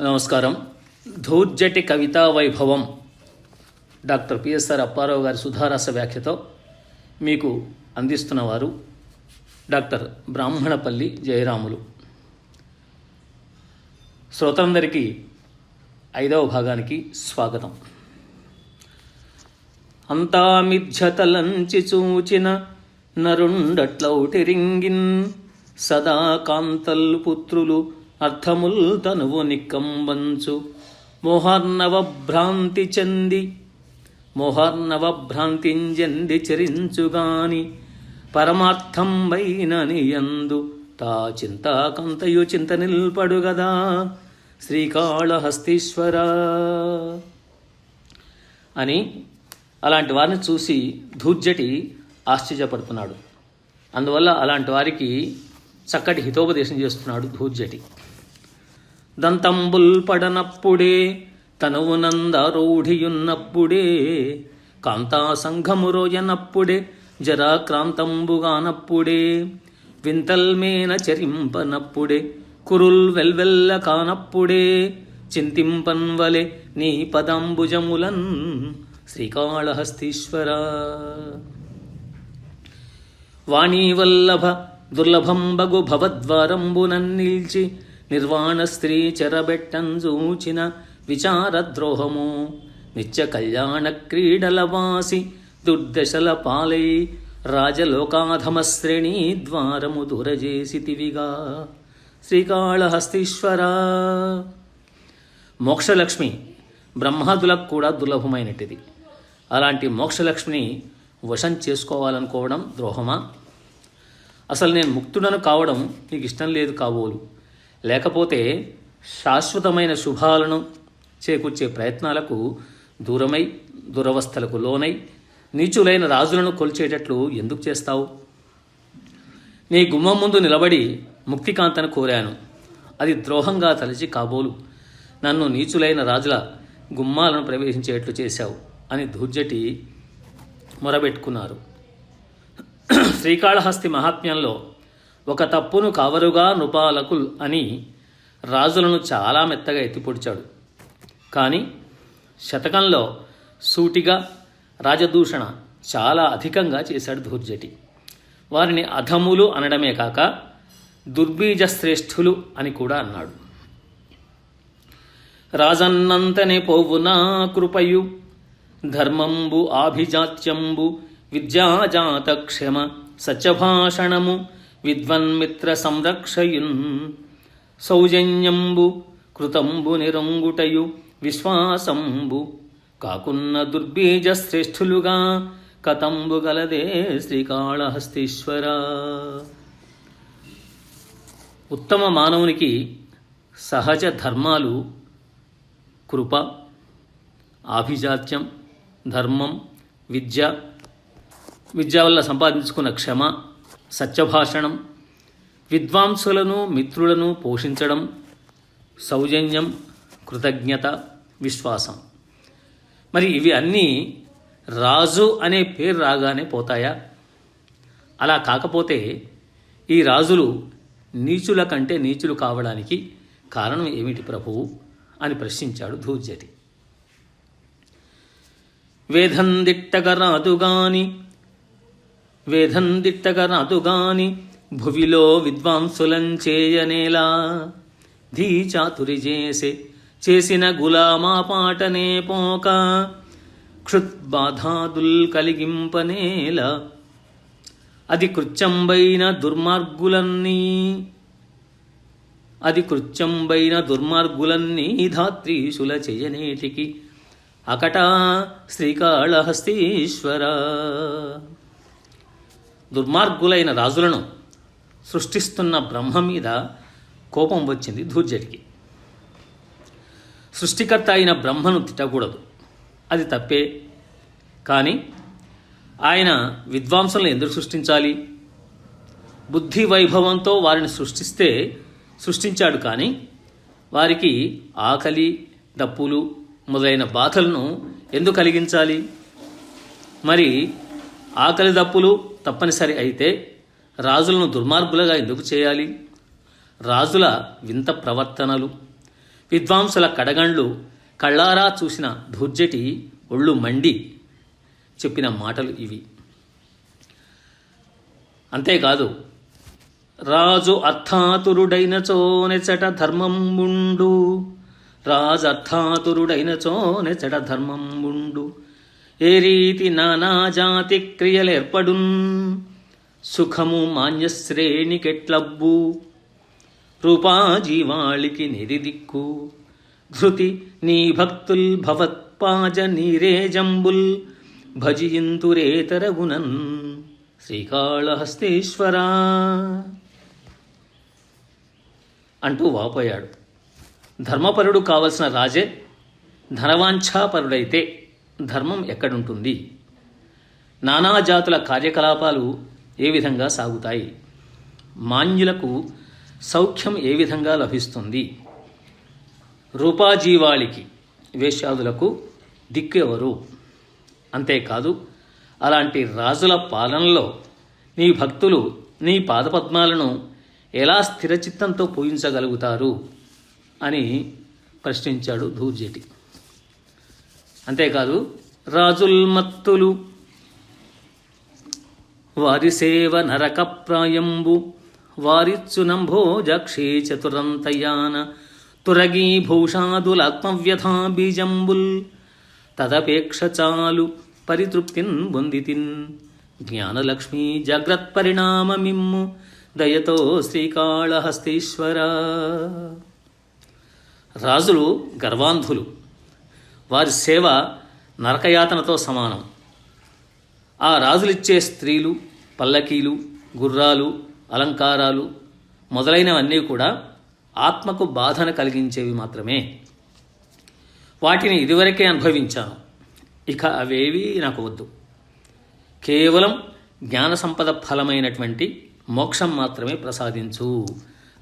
నమస్కారం. ధూర్జటి కవితా వైభవం. Doctor PSR Apparao గారి సుధారాస వ్యాఖ్యతో మీకు అందిస్తున్నవారు డాక్టర్ బ్రాహ్మణపల్లి జయరాములు. శ్రోతలందరికీ ఐదవ భాగానికి స్వాగతం. అంతా మిథ్యతలంచి చూచిన నరుండట్లౌటిరింగిన్ సదా కాంతల్ పుత్రులు అర్థముల్ తనువు నిక్కంబంచు మోహర్నవభ్రాంతి చెంది మోహార్ణవ భ్రాంతింజంది చరించుగాని పరమార్థం వైననియందు తా చింతాకంతయు చింత నిల్పడు గదా శ్రీకాళహస్తీశ్వర. అని అలాంటి వారిని చూసి ధూర్జటి ఆశ్చర్యపడుతున్నాడు. అందువల్ల అలాంటి వారికి చక్కటి హితోపదేశం చేస్తున్నాడు ధూర్జటి. దంతంబుల్ పడనప్పుడే తనువునందారూఢియున్నప్పుడే కాంతాసంఘమురోయనప్పుడే జరాక్రాంతంబుగానప్పుడే వింతల్మేన చరింపనప్పుడే కురుల్ వెల్వెల్ల కానప్పుడే చింతింపన్వలె నీ పదంబుజములన్ శ్రీకాళహస్తీశ్వర. వాణీవల్లభ దుర్లభంబగు భవద్వారంబునన్నిల్చి నిల్చి నిర్వాణ స్త్రీ చెరబెట్టంజూచిన విచారద్రోహము. నిత్య కళ్యాణ క్రీడల వాసి దుర్దశల పాలై రాజలోకాధమశ్రేణీ ద్వారము దురజేసితివిగా. శ్రీకాళహస్తీశ్వర. మోక్షలక్ష్మి బ్రహ్మాదులకు కూడా దుర్లభమైనటిది. అలాంటి మోక్షలక్ష్మిని వశం చేసుకోవాలనుకోవడం ద్రోహమా? అసలు నేను ముక్తుడను కావడం నీకు ఇష్టం లేదు కాబోలు. లేకపోతే శాశ్వతమైన శుభాలను చేకూర్చే ప్రయత్నాలకు దూరమై దురవస్థలకు లోనై నీచులైన రాజులను కొల్చేటట్లు ఎందుకు చేస్తావు? నీ గుమ్మం ముందు నిలబడి ముక్తికాంతను కోరాను. అది ద్రోహంగా తలచి కాబోలు. నన్ను నీచులైన రాజుల గుమ్మాలను ప్రవేశించేట్లు చేశావు అని ధూర్జటి మొరబెట్టుకున్నారు. శ్రీకాళహస్తి మహాత్మ్యంలో ఒక తప్పును కవరుగా నృపాలకుల్ అని రాజులను చాలా మెత్తగా ఎత్తిపొడిచాడు. కానీ శతకంలో సూటిగా రాజదూషణ చాలా అధికంగా చేశాడు ధూర్జటి. వారిని అధములు అనడమే కాక దుర్బీజశ్రేష్ఠులు అని కూడా అన్నాడు. రాజన్నంతనే పోవునా కృపయు ధర్మంబు ఆభిజాత్యంబు విద్యాజాత క్షమ సత్యభాషణము విద్వన్మిత్ర సంరక్షయున్ సౌజన్యంబు కృతంబు నిరంగుటయు విశ్వాసంబు కాకున్న దుర్బీజ శ్రేష్ఠులుగా కతంబు గలదే శ్రీకాళహస్తీశ్వర ఉత్తమ మానవునికి సహజ ధర్మాలు కృప ఆభిజాత్యం ధర్మం విద్య విద్య వల్ల సంపాదించుకున్న క్షమ సత్యభాషణం విద్వాంసులను మిత్రులను పోషించడం సౌజన్యం కృతజ్ఞత విశ్వాసం. మరి ఇవి అన్నీ రాజు అనే పేరు రాగానే పోతాయా? అలా కాకపోతే ఈ రాజులు నీచుల కంటే నీచులు కావడానికి కారణం ఏమిటి ప్రభువు అని ప్రశ్నించాడు ధూర్జటి. వేదందిట్టగరాదుగాని వేదందిట్టగరాదుగాని భువిలో విద్వాంసులం చేయనేలా. ధీ చేసే చేసిన గులామా పాటనే పోక క్షుత్బాధాదుల్ కలిగింపనేల. అది కృత్యంబైన దుర్మార్గులన్నీ అది కృత్యంబైన దుర్మార్గులన్నీ ధాత్రీశుల చేయనేటికి అకటా శ్రీకాళహస్తీశ్వర. దుర్మార్గులైన రాజులను సృష్టిస్తున్న బ్రహ్మ మీద కోపం వచ్చింది ధూర్జటికి. సృష్టికర్త అయిన బ్రహ్మను తిట్టకూడదు. అది తప్పే. కానీ ఆయన విద్వాంసులను ఎందుకు సృష్టించాలి? బుద్ధి వైభవంతో వారిని సృష్టిస్తే సృష్టించాడు కానీ వారికి ఆకలి డప్పులు మొదలైన బాధలను ఎందుకు కలిగించాలి? మరి ఆకలి దప్పులు తప్పనిసరి అయితే రాజులను దుర్మార్గులుగా ఎందుకు చేయాలి? రాజుల వింత ప్రవర్తనలు విద్వాంసుల కడగండ్లు కళ్ళారా చూసిన ధూర్జటి ఒళ్ళు మండి చెప్పిన మాటలు ఇవి. అంతేకాదు రాజు అర్థాతురుడైన చోనెచట ధర్మం రాజు అర్థాతురుడైన చోనెచట ధర్మం ఉండు ఏ రీతి నానాజాతి క్రియలేర్పడున్? సుఖము మాన్యశ్రేణికెట్లబ్బు రూపాజీవాళికి నిరిదిక్కు ధృతి నీ భక్తుల్ భవత్పాజ నీరేజంబుల్ భజియింతురేతరగునన్ శ్రీకాళహస్తీశ్వరా? అంటూ వాపోయాడు. ధర్మపరుడు కావలసిన రాజే ధనవాంఛాపరుడైతే ధర్మం ఎక్కడుంటుంది? నానా జాతుల కార్యకలాపాలు ఏ విధంగా సాగుతాయి? మాన్యులకు సౌఖ్యం ఏ విధంగా లభిస్తుంది? రూపాజీవాళికి వేశ్యాదులకు దిక్కు ఎవరు? అంతేకాదు అలాంటి రాజుల పాలనలో నీ భక్తులు నీ పాదపద్మాలను ఎలా స్థిరచిత్తంతో పూజించగలుగుతారు? అని ప్రశ్నించాడు ధూర్జటి. అంతేకాదు రాజుల్మత్తులు వారి సేవ నరకప్రాయంబు వారిచ్చునంభోజక్షే చతురంతయాన తురగీ భూషాదులాత్మవ్యథా బీజంబుల్ తదపేక్ష చాలు పరితృప్తిన్ బొందితిన్. జ్ఞానలక్ష్మీ జగ్రత్పరిణామమిమ్ము దయతో శ్రీకాళహస్తీశ్వర. రాజులు గర్వాంధులు. వారి సేవ నరకయాతనతో సమానం. ఆ రాజులిచ్చే స్త్రీలు పల్లకీలు గుర్రాలు అలంకారాలు మొదలైనవన్నీ కూడా ఆత్మకు బాధన కలిగించేవి మాత్రమే. వాటిని ఇదివరకే అనుభవించాను. ఇక అవేవి నాకు వద్దు కేవలం జ్ఞాన సంపద ఫలమైనటువంటి మోక్షం మాత్రమే ప్రసాదించు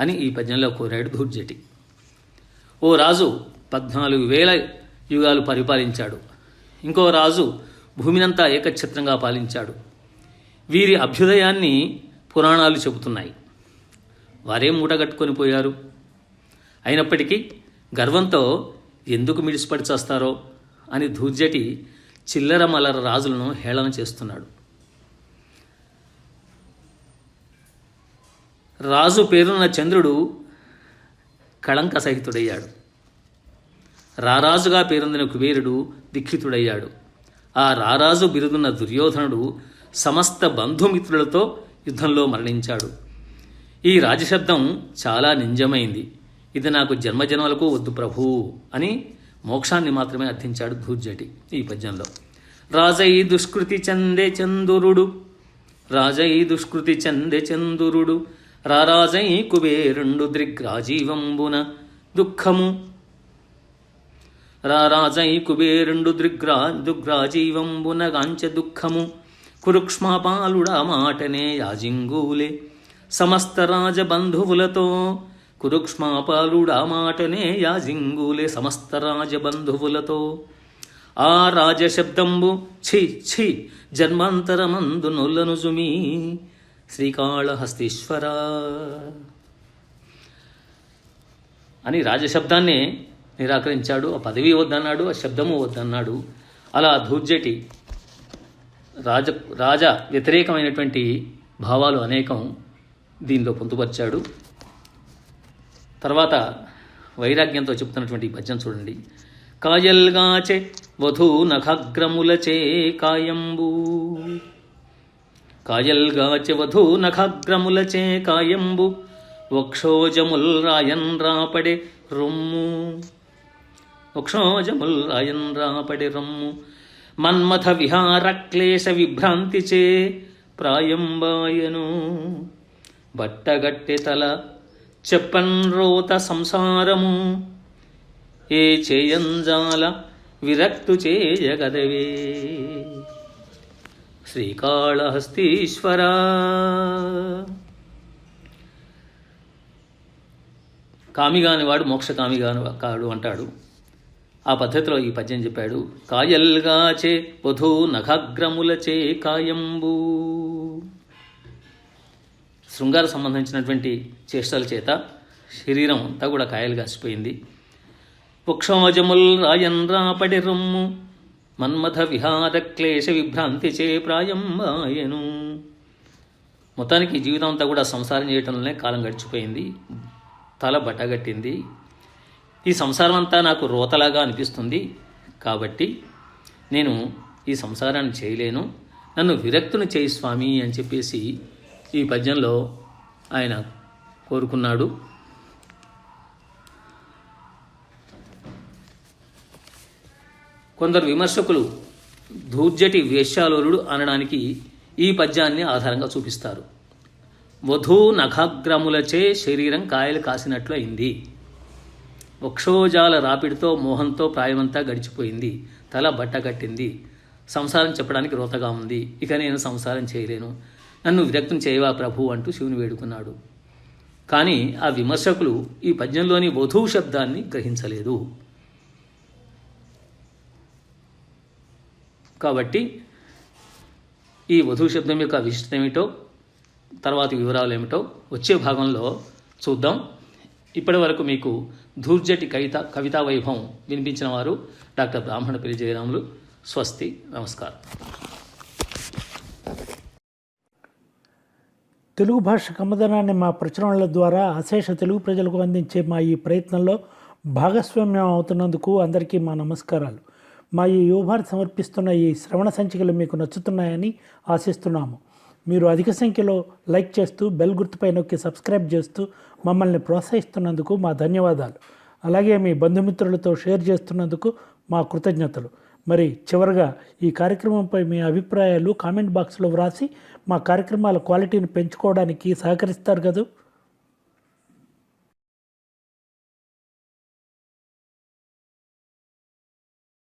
అని ఈ పద్యంలో కోరాడు ధూర్జటి ఓ రాజు పద్నాలుగు వేల యుగాలు పరిపాలించాడు. ఇంకో రాజు భూమినంతా ఏకఛత్రంగా పాలించాడు. వీరి అభ్యుదయాన్ని పురాణాలు చెబుతున్నాయి. వారే మూటగట్టుకొని పోయారు. అయినప్పటికీ గర్వంతో ఎందుకు మిడిసిపడి చేస్తారో అని ధూర్జటి చిల్లర మలర రాజులను హేళన చేస్తున్నాడు. రాజు పేరున్న చంద్రుడు కళంక సహితుడయ్యాడు. రారాజుగా పేరొందిన కుబేరుడు దిక్షితుడయ్యాడు ఆ రారాజు బిరుదున్న దుర్యోధనుడు సమస్త బంధుమిత్రులతో యుద్ధంలో మరణించాడు. ఈ రాజశబ్దం చాలా నింజమైంది. ఇది నాకు జన్మజన్మలకు వద్దు ప్రభూ అని మోక్షాన్ని మాత్రమే అర్థించాడు ధూర్జటి ఈ పద్యంలో. రాజై దుష్కృతి చందే చందురుడు రాజై దుష్కృతి చందే చందురుడు రారాజై కుబేరుండు దృగ్రాజీవంబున దుఃఖము రారాజై కుబేరుండు దృగ్రా దుగ్రాజీవంబున గాంచ దుఃఖము. కురుక్ష్మాపాలుడా మాటనే యాజింగూలే. సమస్త రాజబంధువులతో కురుక్ష్మాపాలుడా మాటనే యాజింగూలే సమస్త రాజబంధువులతో. ఆ రాజశబ్దంబు ఛి ఛి జన్మాంతరమందు నొల్లనుజుమి శ్రీకాళహస్తీశ్వర అని రాజశబ్దాన్ని నిరాకరించాడు ఆ పదవి వద్దన్నాడు ఆ శబ్దము వద్దన్నాడు. అలా ధూర్జటి రాజ రాజ వ్యతిరేకమైనటువంటి భావాలు అనేకం దీనిలో పొందుపరిచాడు. తర్వాత వైరాగ్యంతో చెప్తున్నటువంటి ఈ చూడండి. కాయల్గాచే వధూ నఖగ్రములచే కాయంబు. కాయల్గాచె వధూ నఖగ్రములచే కాయంబు. వక్షోజముల్ రాయన్ రాపడే రొమ్ము. వక్షోజముల్ రాయన్ రాపడే మన్మథ విహార క్లేశ విభ్రాంతిచే ప్రాయంబాయను. బట్టగట్టె తల చెప్పన్ రోత సంసారము ఏ చేయంజాల విరక్తు చేయగదవే శ్రీకాళహస్తీశ్వర. కామిగాని వాడు మోక్షకామిగాని కాడు అంటాడు. ఆ పద్ధతిలో ఈ పద్యం చెప్పాడు. కాయల్గాచే వధూ నఖాగ్రములచే కాయంబు. శృంగార సంబంధించినటువంటి చేష్టల చేత శరీరం అంతా కూడా కాయలు కాసిపోయింది వృక్షోజముల్ రాయన్ రాపడి రొమ్ము మన్మథ విహార క్లేశ విభ్రాంతి చే ప్రాయం మాయను మొత్తానికి జీవితం అంతా కూడా సంసారం చేయటంలోనే కాలం గడిచిపోయింది. తల బట్టగట్టింది. ఈ సంసారం అంతా నాకు రోతలాగా అనిపిస్తుంది కాబట్టి నేను ఈ సంసారాన్ని చేయలేను. నన్ను విరక్తుని చేయి స్వామి అని చెప్పేసి ఈ పద్యంలో ఆయన కోరుకున్నాడు. కొందరు విమర్శకులు ధూర్జటి వేశ్యాలోలుడు అనడానికి ఈ పద్యాన్ని ఆధారంగా చూపిస్తారు. వధూ నఖాగ్రములచే శరీరం కాయలు కాసినట్లు అయింది వక్షోజాల రాపిడితో మోహంతో ప్రాయమంతా గడిచిపోయింది. తల బట్ట కట్టింది. సంసారం చెప్పడానికి రోతగా ఉంది. ఇక నేను సంసారం చేయలేను. నన్ను విరక్తం చేయవా ప్రభు అంటూ శివుని వేడుకున్నాడు. కానీ ఆ విమర్శకులు ఈ పద్యంలోని వధువు శబ్దాన్ని గ్రహించలేదు. కాబట్టి ఈ వధువు శబ్దం యొక్క విశిష్టం ఏమిటో తర్వాత వివరాలు ఏమిటో వచ్చే భాగంలో చూద్దాం. ఇప్పటి వరకు మీకు ధూర్జటి కవిత కవితా వైభవం వినిపించిన వారు డాక్టర్ బ్రాహ్మణపల్లి జయరాములు. స్వస్తి నమస్కారం. తెలుగు భాష కమ్మదనాన్ని మా ప్రచురణల ద్వారా అశేష తెలుగు ప్రజలకు అందించే మా ఈ ప్రయత్నంలో భాగస్వామ్యం అవుతున్నందుకు అందరికీ మా నమస్కారాలు. మా ఈ యువభారత్ సమర్పిస్తున్న ఈ శ్రవణ సంచికలు మీకు నచ్చుతున్నాయని ఆశిస్తున్నాము. మీరు అధిక సంఖ్యలో లైక్ చేస్తూ బెల్ గుర్తుపై నొక్కి సబ్స్క్రైబ్ చేస్తూ మమ్మల్ని ప్రోత్సహిస్తున్నందుకు మా ధన్యవాదాలు. అలాగే మీ బంధుమిత్రులతో షేర్ చేస్తున్నందుకు మా కృతజ్ఞతలు. మరి చివరగా ఈ కార్యక్రమంపై మీ అభిప్రాయాలు కామెంట్ బాక్స్లో వ్రాసి మా కార్యక్రమాల క్వాలిటీని పెంచుకోవడానికి సహకరిస్తారు కదా?